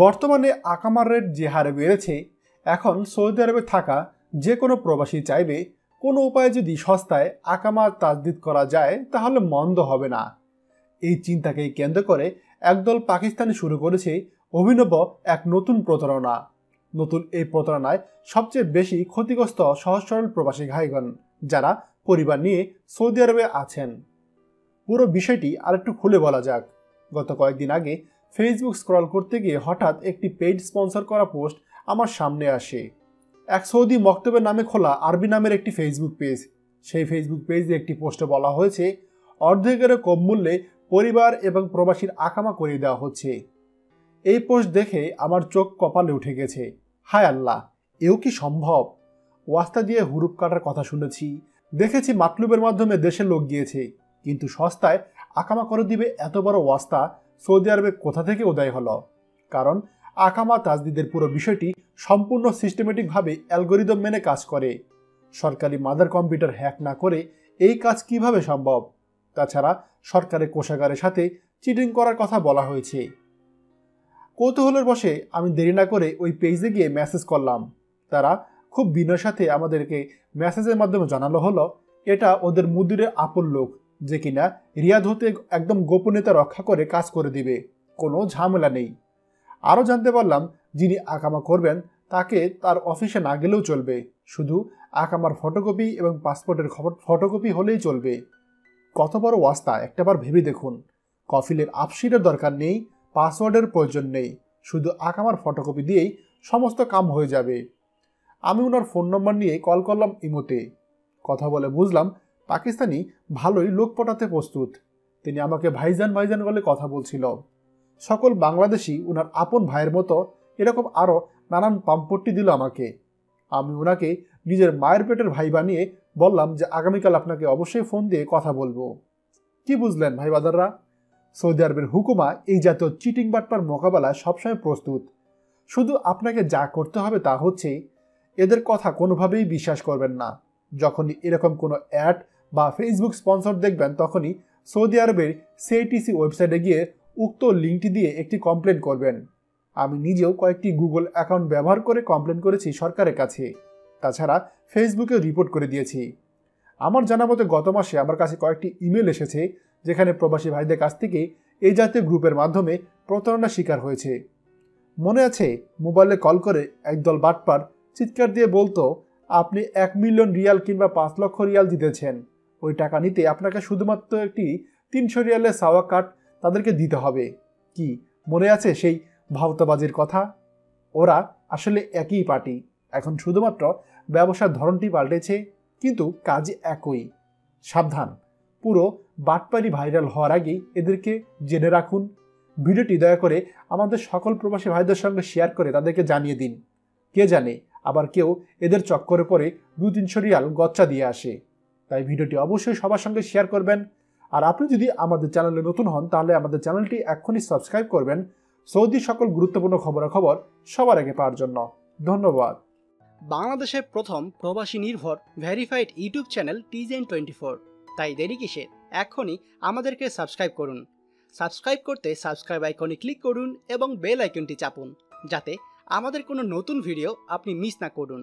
বর্তমানে আকামার রেট যে হারে বেড়েছে, এখন সৌদি আরবে থাকা যে কোনো প্রবাসী চাইবে কোনো উপায়ে যদি সস্তায় আকামার তাজদিদ করা যায়, তাহলে মন্দ হবে না। এই চিন্তাকেই কেন্দ্র করে একদল পাকিস্তানি শুরু করেছে অভিনব এক নতুন প্রতারণা। নতুন এই প্রতারণায় সবচেয়ে বেশি ক্ষতিগ্রস্ত সহজ সরল প্রবাসী ভাইগণ, যারা পরিবার নিয়ে সৌদি আরবে আছেন। পুরো বিষয়টি আরেকটু খুলে বলা যাক। গত কয়েকদিন আগে ফেসবুক স্ক্রল করতে গিয়ে হঠাৎ একটি পেইড স্পন্সর করা পোস্ট আমার সামনে আসে। এক সৌদি মক্তবের নামে খোলা আরবি নামের একটি ফেসবুক পেজ সেই ফেসবুক পেজে একটি পোস্টে বলা হয়েছে, অর্ধেকেরও কম মূল্যে পরিবার এবং প্রবাসীর আকামা করিয়ে দেওয়া হচ্ছে। এই পোস্ট দেখে আমার চোখ কপালে উঠে গেছে। হায় আল্লাহ, এও কি সম্ভব? ওয়াস্তা দিয়ে হুরুপ কাটার কথা শুনেছি। দেখেছি মাতলুবের মাধ্যমে দেশে লোক গিয়েছে। কিন্তু সস্তায় আকামা করে দিবে এত বড় ওয়াস্তা সৌদি আরবে কোথা থেকে উদয় হলো? কারণ আকামা তাজদিদের পুরো বিষয়টি সম্পূর্ণ সিস্টেমেটিকভাবে অ্যালগোরিদম মেনে কাজ করে। সরকারি মাদার কম্পিউটার হ্যাক না করে এই কাজ কীভাবে সম্ভব? তাছাড়া সরকারের কোষাগারের সাথে চিটিং করার কথা বলা হয়েছে। কৌতূহলের বসে আমি দেরি না করে ওই পেজে গিয়ে মেসেজ করলাম। তারা খুব বিনয়ের সাথে আমাদেরকে মেসেজের মাধ্যমে জানালো হলো, এটা ওদের মুদিরের আপন লোক। যে কিনা রিয়াদ হতে একদম গোপনীয়তা রক্ষা করে কাজ করে দিবে, কোনো ঝামেলা নেই। আরও জানতে পারলাম যিনি আকামা করবেন, তাকে তার অফিসে না গেলেও চলবে। শুধু আকামার ফটোকপি এবং পাসপোর্টের খবর ফটোকপি হলেই চলবে। কত বড় ওয়াস্তা, একটাবার ভেবে দেখুন। কফিলের আপসিটের দরকার নেই, পাসওয়ার্ডের প্রয়োজন নেই। শুধু আকামার ফটোকপি দিয়েই সমস্ত কাম হয়ে যাবে। আমি ওনার ফোন নম্বর নিয়ে কল করলাম ইমোতে। কথা বলে বুঝলাম পাকিস্তানি ভালোই লোক পটাতে প্রস্তুত। তিনি আমাকে ভাইজান ভাইজান বলে কথা বলছিল। সকল বাংলাদেশি ওনার আপন ভাইয়ের মতো এরকম আরও নানান পাম্পট্টি দিল আমাকে। আমি ওনাকে নিজের মায়ের পেটের ভাই বানিয়ে বললাম যে আগামীকাল আপনাকে অবশ্যই ফোন দিয়ে কথা বলব। কি বুঝলেন ভাই বাদাররা সৌদি আরবের হুকুমা এই জাতীয় চিটিং বাটপার মোকাবেলায় সবসময় প্রস্তুত। শুধু আপনাকে যা করতে হবে তা হচ্ছে এদের কথা কোনোভাবেই বিশ্বাস করবেন না। যখনই এরকম কোনো অ্যাড বা ফেসবুক স্পন্সর দেখবেন তখনই সৌদি আরবের সিআইটিসি ওয়েবসাইটে গিয়ে উক্ত লিঙ্কটি দিয়ে একটি কমপ্লেন করবেন। আমি নিজেও কয়েকটি গুগল অ্যাকাউন্ট ব্যবহার করে কমপ্লেন করেছি সরকারের কাছে। তাছাড়া ফেসবুকে রিপোর্ট করে দিয়েছি। আমার জানা মতে গত মাসে আমার কাছে কয়েকটি ইমেল এসেছে, যেখানে প্রবাসী ভাইদের কাছ থেকে এই জাতীয় গ্রুপের মাধ্যমে প্রতারণার শিকার হয়েছে। মনে আছে মোবাইলে কল করে একদল বাটপার চিৎকার দিয়ে বলতো, আপনি এক মিলিয়ন রিয়াল কিংবা পাঁচ লক্ষ রিয়াল জিতেছেন ওই টাকা নিতে আপনাকে শুধুমাত্র একটি তিনশো রিয়ালের সাওয়া কাট তাদেরকে দিতে হবে। কি, মনে আছে সেই ভাওতাবাজির কথা? ওরা আসলে একই পার্টি। এখন শুধুমাত্র ব্যবসার ধরনটি পাল্টেছে, কিন্তু কাজ একই। সাবধান, পুরো বাটপারি ভাইরাল হওয়ার আগেই এদেরকে জেনে রাখুন। ভিডিওটি দয়া করে আমাদের সকল প্রবাসী ভাইদের সঙ্গে শেয়ার করে তাদেরকে জানিয়ে দিন। কে জানে, আবার কেউ এদের চক্করে পরে দু তিনশো রিয়াল গচ্চা দিয়ে আসে। তাই ভিডিওটি অবশ্যই সবার সঙ্গে শেয়ার করবেন। আর আপনি যদি আমাদের চ্যানেলে নতুন হন, তাহলে আমাদের চ্যানেলটি এখনই সাবস্ক্রাইব করবেন। সৌদি সকল গুরুত্বপূর্ণ খবরাখবর সবার আগে পাওয়ার জন্য। ধন্যবাদ। বাংলাদেশের প্রথম প্রবাসী নির্ভর verified YouTube channel citizen twenty four. তাই দেরি কিসের? এখনই আমাদেরকে সাবস্ক্রাইব করুন। সাবস্ক্রাইব করতে সাবস্ক্রাইব আইকনে ক্লিক করুন এবং বেল আইকনটি চাপুন, যাতে আমাদের কোনো নতুন ভিডিও আপনি মিস না করুন।